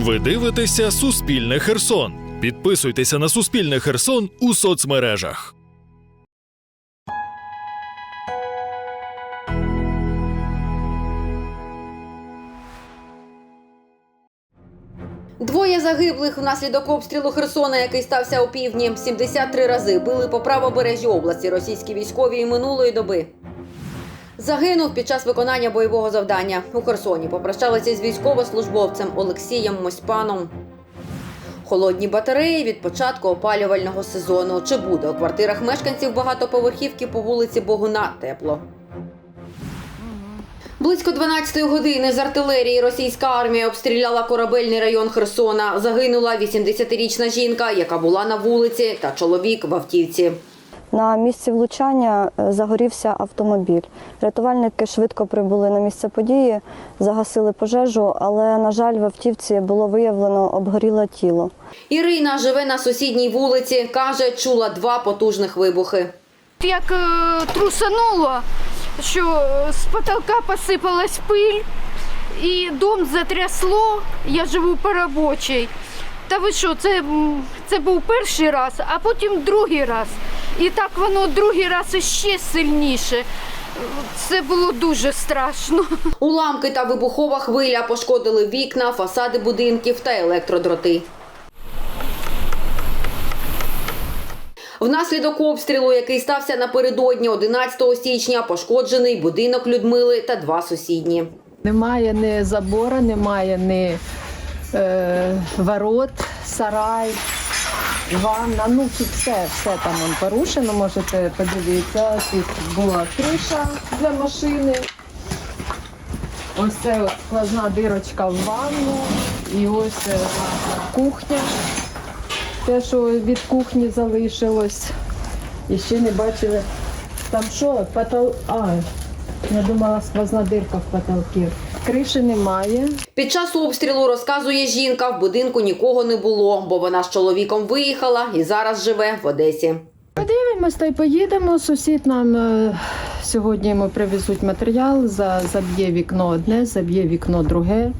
Ви дивитеся Суспільне Херсон. Підписуйтеся на Суспільне Херсон у соцмережах. Двоє загиблих внаслідок обстрілу Херсона, який стався у півдні, 73 рази били по правобережжі області російські військові і минулої доби. Загинув під час виконання бойового завдання у Херсоні. Попрощалися з військовослужбовцем Олексієм Мосьпаном. Холодні батареї від початку опалювального сезону. Чи буде у квартирах мешканців багатоповерхівки по вулиці Богуна тепло? Близько 12-ї години з артилерії російська армія обстріляла корабельний район Херсона. Загинула 80-річна жінка, яка була на вулиці, та чоловік в автівці. На місці влучання е, загорівся автомобіль. Рятувальники швидко прибули на місце події, загасили пожежу, але, на жаль, в автівці було виявлено обгоріле тіло. Ірина живе на сусідній вулиці. каже, чула два потужних вибухи. Як е, трусануло, що е, з потолка посипалась пиль, і дом затрясло, я живу по робочій. Та ви що, це, це був перший раз, а потім другий раз. І так воно другий раз іще сильніше. Це було дуже страшно. Уламки та вибухова хвиля пошкодили вікна, фасади будинків та електродроти. Внаслідок обстрілу, який стався напередодні 11 січня, пошкоджений будинок Людмили та два сусідні. Немає ні забора, немає ні е, ворот, сарай, ванна. Ну тут все, все там он порушено. Можете подивитися. Тут була криша для машини. Ось це от сквозна дирочка в ванну. І ось е, кухня. Те, що від кухні залишилось. І ще не бачили. Там що, потол... А, я думала, сквозна дирка в потолці. Криші немає. Під час обстрілу розказує жінка, в будинку нікого не було, бо вона з чоловіком виїхала і зараз живе в Одесі. Подивимось та й поїдемо. Сусід нам е, сьогодні йому привезуть матеріал, за, заб'є вікно одне, заб'є вікно друге.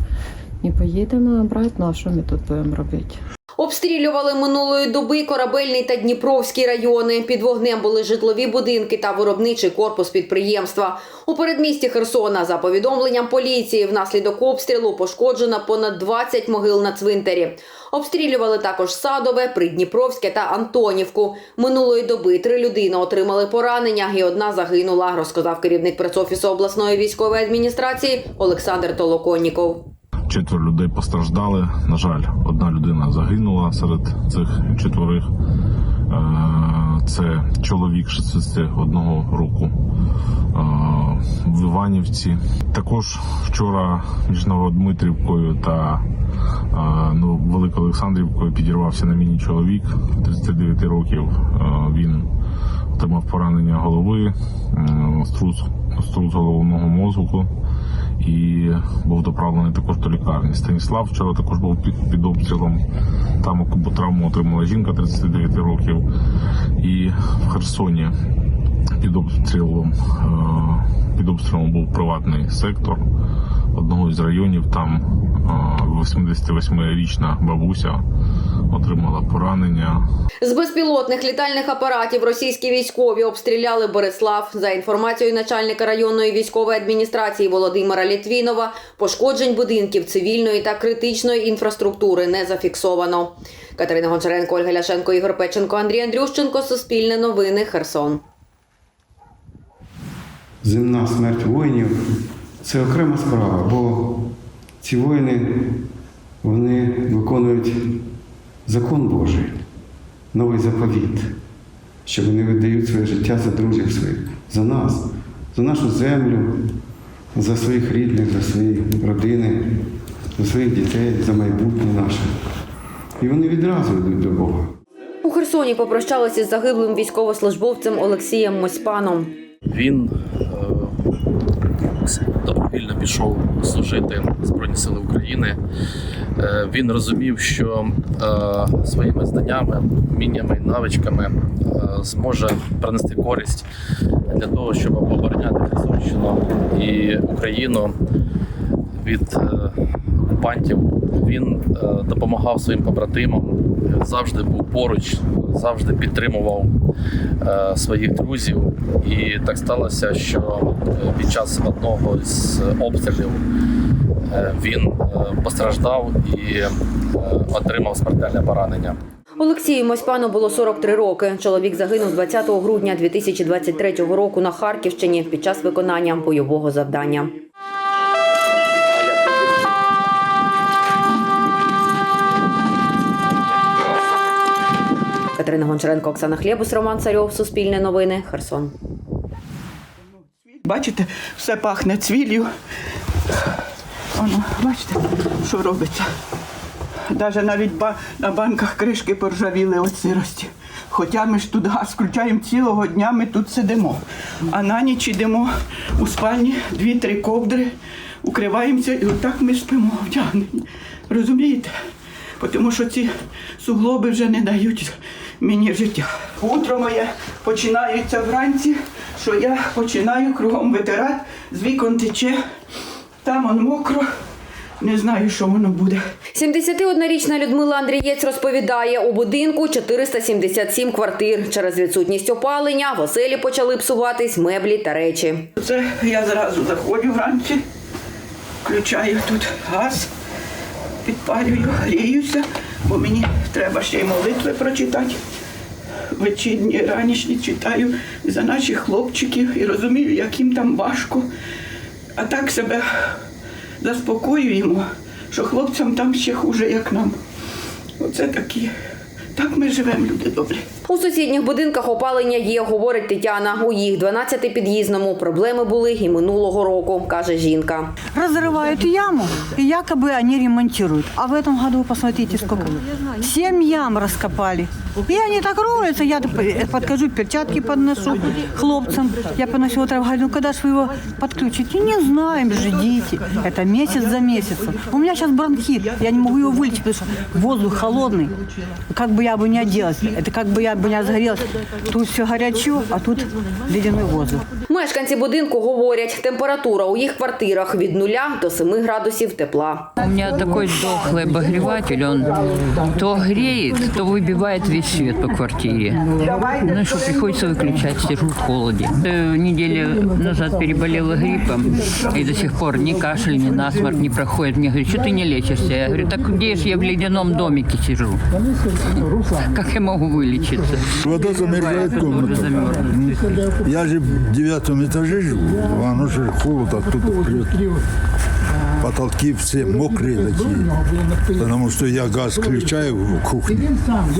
І поїдемо брати, ну а що ми тут будемо робити? Обстрілювали минулої доби корабельний та Дніпровський райони. Під вогнем були житлові будинки та виробничий корпус підприємства. У передмісті Херсона, за повідомленням поліції, внаслідок обстрілу пошкоджено понад 20 могил на цвинтарі. Обстрілювали також Садове, Придніпровське та Антонівку. Минулої доби три людини отримали поранення і одна загинула, розказав керівник пресофісу обласної військової адміністрації Олександр Толоконніков. Четверо людей постраждали. На жаль, одна людина загинула серед цих четверих. Е, Це чоловік 61 року е, в Іванівці. Також вчора між Новодмитрівкою та е, ну, Великоолександрівкою підірвався на міні чоловік 39 років. Він отримав поранення голови, струс, струс головного мозку і був доправлений також до лікарні. Станіслав вчора також був під, під обстрілом. Там травму отримала жінка 39 років. І в Херсоні під обстрілом, е, під обстрілом був приватний сектор одного із районів. Там е, 88-річна бабуся отримала поранення. З безпілотних літальних апаратів російські військові обстріляли Борислав. За інформацією начальника районної військової адміністрації Володимира Літвінова, пошкоджень будинків цивільної та критичної інфраструктури не зафіксовано. Катерина Гончаренко, Ольга Ляшенко, Ігор Печенко, Андрій Андрющенко. Суспільне новини. Херсон. Земна смерть воїнів це окрема справа, бо ці воїни вони виконують закон Божий, новий заповіт, що вони віддають своє життя за друзів своїх, за нас, за нашу землю, за своїх рідних, за свої родини, за своїх дітей, за майбутнє наше. І вони відразу йдуть до Бога. У Херсоні попрощалися з загиблим військовослужбовцем Олексієм Мосьпаном. Він добровільно пішов служити Збройні Сили України. Е, він розумів, що е, своїми знаннями, вміннями і навичками е, зможе принести користь для того, щоб обороняти Херсонщину і Україну від окупантів. Він допомагав своїм побратимам, завжди був поруч, завжди підтримував е, своїх друзів. І так сталося, що е, під час одного з обстрілів е, він е, постраждав і е, отримав смертельне поранення. Олексію Моськану було 43 роки. Чоловік загинув 20 грудня 2023 року на Харківщині під час виконання бойового завдання. Катерина Гончаренко, Оксана Хлєбус, Роман Царьов, Суспільне новини, Херсон. Бачите, все пахне цвіллю. Воно, бачите, що робиться. Навіть навіть ба- на банках кришки поржавіли від сирості. Хоча ми ж тут газ включаємо цілого дня, ми тут сидимо. А на ніч йдемо у спальні дві-три ковдри, укриваємося і отак ми спимо вдягнені. Розумієте? Тому що ці суглоби вже не дають мені життя. Утро моє починається вранці, що я починаю кругом витирати, з вікон тече, там он мокро. Не знаю, що воно буде. 71-річна Людмила Андрієць розповідає, у будинку 477 квартир. Через відсутність опалення в оселі почали псуватись меблі та речі. Це я зразу заходжу вранці, включаю тут газ, підпалюю, гріюся, бо мені треба ще й молитви прочитати. Вечірні, ранішні читаю за наших хлопчиків і розумію, як їм там важко. А так себе заспокоюємо, що хлопцям там ще хуже, як нам. Оце такі. Так ми живемо, люди добрі. У сусідніх будинках опалення є, говорить Тетяна. У їх 12-під'їзному проблеми були і минулого року, каже жінка. разрывают яму, и якобы они ремонтируют. А в этом году, посмотрите, сколько. Семь ям раскопали. И они так роются, я подкажу, перчатки подношу хлопцам. Я поношу утро, говорю, ну когда же вы его подключите? Не знаем, ждите. Это месяц за месяцем. У меня сейчас бронхит, я не могу его вылечить, потому что воздух холодный. Как бы я бы не оделась, это как бы я бы не згоріла. Тут все горячо, а тут ледяной воздух. Мешканці будинку говорять, температура у їх квартирах від 0 до 7 градусів тепла. У мене такий дохлий обогріватель, він то гріє, то вибиває весь світ по квартирі. Ну що, приходиться виключати, сижу в холоді. Э, Неділю назад переболіла грипом і до сих пор ні кашель, ні насморк не проходить. Мені говорять, що ти не лечишся? Я говорю, так де ж я в ледяному домике сижу? Як я можу вилічитися? Вода замерзає комната. Я же 9 пятом этаже живу, оно же холод оттуда прет. Потолки все мокрые такие, потому что я газ включаю в кухню,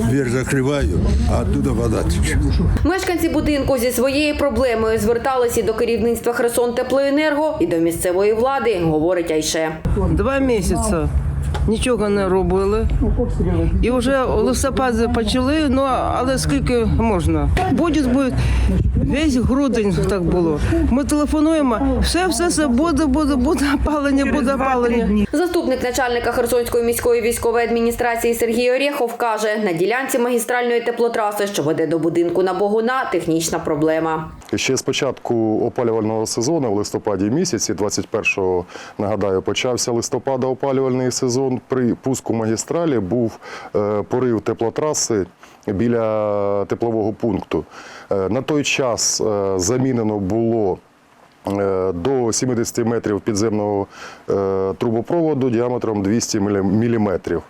дверь закриваю, а оттуда вода тече. Мешканці будинку зі своєю проблемою зверталися до керівництва Херсон Теплоенерго і до місцевої влади, говорить Айше. Два місяці нічого не робили. І вже у листопаді почали, ну але скільки можна? Буде, буде. Весь грудень так було. Ми телефонуємо, все, все, все буде, буде, буде опалення, буде опалення. Заступник начальника Херсонської міської військової адміністрації Сергій Орєхов каже, на ділянці магістральної теплотраси, що веде до будинку на Богуна, технічна проблема. Ще з початку опалювального сезону в листопаді місяці, 21-го, нагадаю, почався листопада опалювальний сезон. При пуску магістралі був е, порив теплотраси біля теплового пункту. Е, На той час е, замінено було до 70 метрів підземного е, трубопроводу діаметром 200 міліметрів.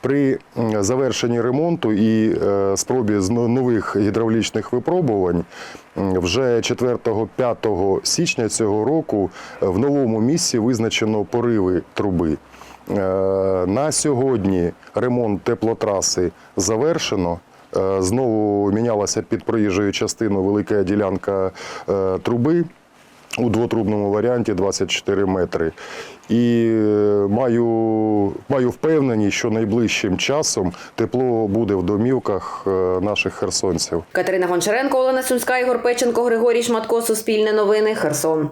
При завершенні ремонту і е, спробі з нових гідравлічних випробувань вже 4-5 січня цього року е, в новому місці визначено пориви труби. Е, На сьогодні ремонт теплотраси завершено. Е, Знову мінялася під проїжджою частиною велика ділянка е, труби у двотрубному варіанті 24 метри. І е, маю, маю впевненість, що найближчим часом тепло буде в домівках е, наших херсонців. Катерина Гончаренко, Олена Сумська, Ігор Печенко, Григорій Шматко, Суспільне новини, Херсон.